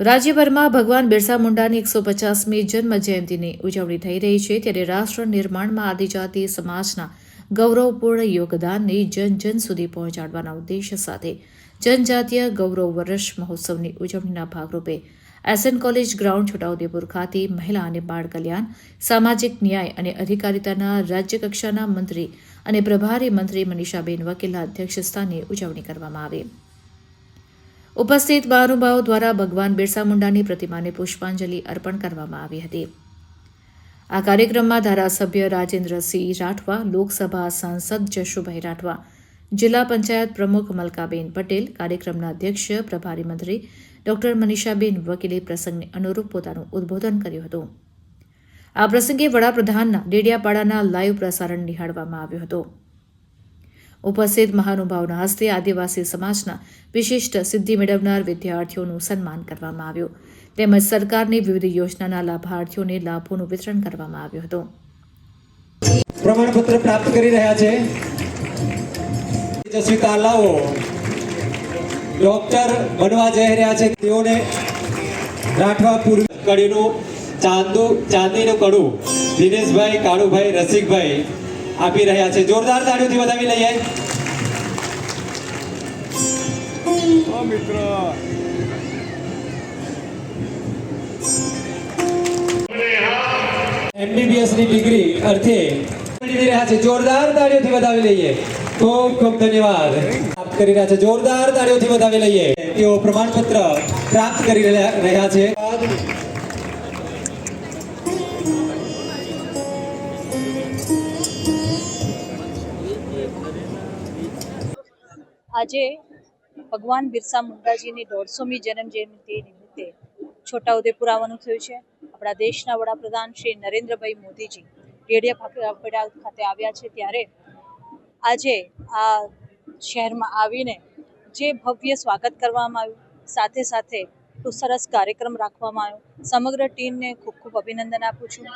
રાજ્યભરમાં ભગવાન બિરસા મુંડાની એકસો પચાસમી જન્મ જયંતિની ઉજવણી થઈ રહી છે ત્યારે રાષ્ટ્ર નિર્માણમાં આદિજાતિ સમાજના ગૌરવપૂર્ણ યોગદાનને જન જન સુધી પહોંચાડવાના ઉદ્દેશ્ય સાથે જનજાતીય ગૌરવ વર્ષ મહોત્સવની ઉજવણીના ભાગરૂપે એસએન કોલેજ ગ્રાઉન્ડ છોટાઉદેપુર ખાતે મહિલા અને બાળ કલ્યાણ, સામાજિક ન્યાય અને અધિકારિતાના રાજ્યકક્ષાના મંત્રી અને પ્રભારી મંત્રી મનીષાબેન વકીલના અધ્યક્ષસ્થાને ઉજવણી કરવામાં આવી. ઉપસ્થિત મહાનુભાવો દ્વારા ભગવાન બિરસા મુંડાની પ્રતિમાને પુષ્પાંજલિ અર્પણ કરવામાં આવી હતી. આ કાર્યક્રમમાં ધારાસભ્ય રાજેન્દ્રસિંહ રાઠવા, લોકસભા સાંસદ જશુભાઈ રાઠવા, જિલ્લા પંચાયત પ્રમુખ મલકાબેન પટેલ, કાર્યક્રમના અધ્યક્ષ, પ્રભારી મંત્રી ડોક્ટર મનીષાબેન વકીલે પ્રસંગને અનુરૂપ પોતાનું ઉદ્બોધન કર્યું હતું. આ પ્રસંગે વડાપ્રધાનના ડેડિયાપાડાના લાઈવ પ્રસારણ નિહાળવામાં આવ્યું હતું. ઉપસ્થિત મહાનુભાવના હસ્તે આદિવાસી સમાજના વિશિષ્ટ સિદ્ધિ મેળવનાર વિદ્યાર્થીઓનું સન્માન કરવામાં આવ્યું. તેમજ સરકારની વિવિધ યોજનાના લાભાર્થીઓને લાભોનું વિતરણ કરવામાં આવ્યું હતું. પ્રમાણપત્ર પ્રાપ્ત કરી રહ્યા છે. તેજસ્વી તાલાઓ ડોક્ટર બનવા જઈ રહ્યા છે. તેઓને રાઠવા પૂર્વ કડીનું ચાંદુ ચાંદીનું કડું. દિનેશભાઈ, કાળુભાઈ, રસિકભાઈ આપી રહ્યા છે. જોરદાર તાળીઓથી વધાવી લઈએ. એમબીબીએસની ડિગ્રી અર્થે મેળવી રહ્યા છે. જોરદાર તાળીઓથી વધાવી લઈએ. ખૂબ ખૂબ ધન્યવાદ. પ્રાપ્ત કરી રહ્યા છે. જોરદાર તાળીઓથી વધાવી લઈએ. તેઓ પ્રમાણપત્ર પ્રાપ્ત કરી રહ્યા છે. આજે ભગવાન બિરસા મુંડાજીની દોઢસોમી જન્મ જયંતિ નિમિત્તે છોટાઉદેપુર આવવાનું થયું છે. આપણા દેશના વડાપ્રધાન શ્રી નરેન્દ્રભાઈ મોદીજી રેડિયા ખાતે આવ્યા છે ત્યારે આજે આ શહેરમાં આવીને જે ભવ્ય સ્વાગત કરવામાં આવ્યું. સાથે સાથે ખૂબ સરસ કાર્યક્રમ રાખવામાં આવ્યો. સમગ્ર ટીમને ખૂબ ખૂબ અભિનંદન આપું છું.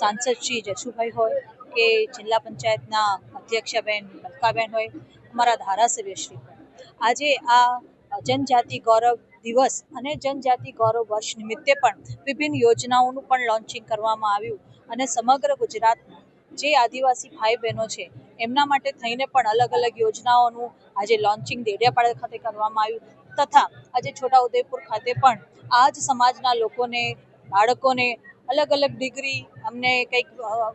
સાંસદ શ્રી જશુભાઈ હોય કે જિલ્લા પંચાયતના અધ્યક્ષાબેન મલકાબેન હોય અમારા ધારાસભ્યશ્રી પણ. આજે આ જનજાતિ ગૌરવ દિવસ અને જનજાતિ ગૌરવ વર્ષ નિમિત્તે પણ વિભિન્ન યોજનાઓનું પણ લોન્ચિંગ કરવામાં આવ્યું અને સમગ્ર ગુજરાતમાં જે આદિવાસી ભાઈ બહેનો છે, એમના માટે થઈને પણ અલગ અલગ યોજનાઓનું આજે લોન્ચિંગ દેડિયાપાડા ખાતે કરવામાં આવ્યું તથા આજે છોટાઉદેપુર ખાતે પણ આ જ સમાજના લોકોને, બાળકોને અલગ અલગ ડિગ્રી અમને કંઈક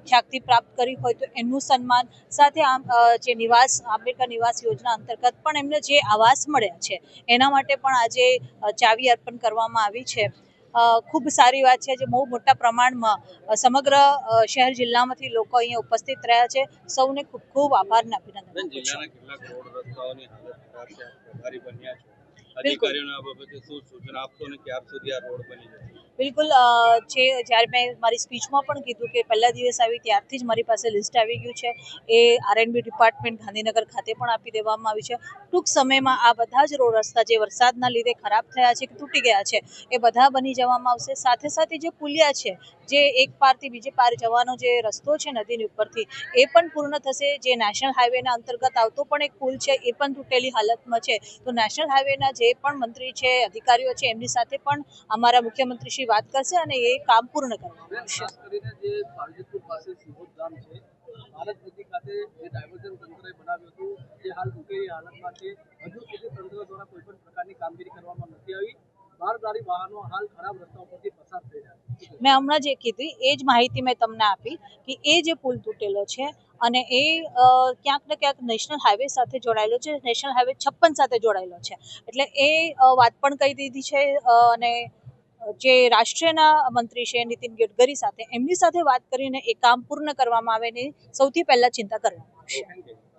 ખ્યાતિ પ્રાપ્ત કરી હોય તો એમનું સન્માન સાથે આમ જે નિવાસ આંબેડકર નિવાસ યોજના અંતર્ગત પણ એમને જે આવાસ મળ્યા છે એના માટે પણ આજે ચાવી અર્પણ કરવામાં આવી છે. ખૂબ સારી વાત છે જે બહુ મોટા પ્રમાણમાં સમગ્ર શહેર જિલ્લામાંથી લોકો અહીંયા ઉપસ્થિત રહ્યા છે. સૌને ખૂબ ખૂબ આભાર અને અભિનંદન બિલકુલ. બિલકુલ છે જ્યારે મેં મારી સ્પીચમાં પણ કીધું કે પહેલા દિવસ આવી ત્યારથી જ મારી પાસે લિસ્ટ આવી ગયું છે, એ આરએનબી ડિપાર્ટમેન્ટ ગાંધીનગર ખાતે પણ આપી દેવામાં આવી છે. ટૂંક સમયમાં આ બધા જ રોડ રસ્તા જે વરસાદના લીધે ખરાબ થયા છે કે તૂટી ગયા છે, એ બધા બની જવામાં આવશે. સાથે સાથે જે પુલિયા છે, જે એક પારથી બીજે પાર જવાનો જે રસ્તો છે નદીની ઉપરથી, એ પણ પૂર્ણ થશે. જે નેશનલ હાઈવેના અંતર્ગત આવતો પણ એક પુલ છે, એ પણ તૂટેલી હાલતમાં છે. તો નેશનલ હાઈવેના જે પણ મંત્રી છે, અધિકારીઓ છે, એમની સાથે પણ અમારા મુખ્યમંત્રી શ્રી વાત કરશે અને એ કામ પૂર્ણ કરવામાં આવશે ખાસ કરીને જે પાલનપુર પાસે સિહોદ ગામ છે ભારત નદી ખાતે જે ડાયવર્ઝન તંત્રએ બનાવ્યું હતું જે હાલ તૂટેલી હાલતમાં છે. હજુ સુધી તંત્ર દ્વારા કોઈ પણ પ્રકારની કામગીરી કરવામાં નથી આવી. માલગાડી વાહનો હાલ ખરાબ રસ્તા પરથી પસાર થઈ રહ્યા છે. મેં હમણાં જે કીધી એ જ માહિતી મેં તમને આપી કે એ જે પુલ તૂટેલો છે અને એ ક્યાંક ને ક્યાંક નેશનલ હાઈવે સાથે જોડાયેલો છે નેશનલ હાઈવે છપ્પન સાથે જોડાયેલો છે. એટલે એ વાત પણ કહી દીધી છે અને જે રાષ્ટ્રીયના મંત્રી છે નીતિન ગડકરી સાથે, એમની સાથે વાત કરીને એ કામ પૂર્ણ કરવામાં આવે ને સૌથી પહેલા ચિંતા કરવામાં આવશે.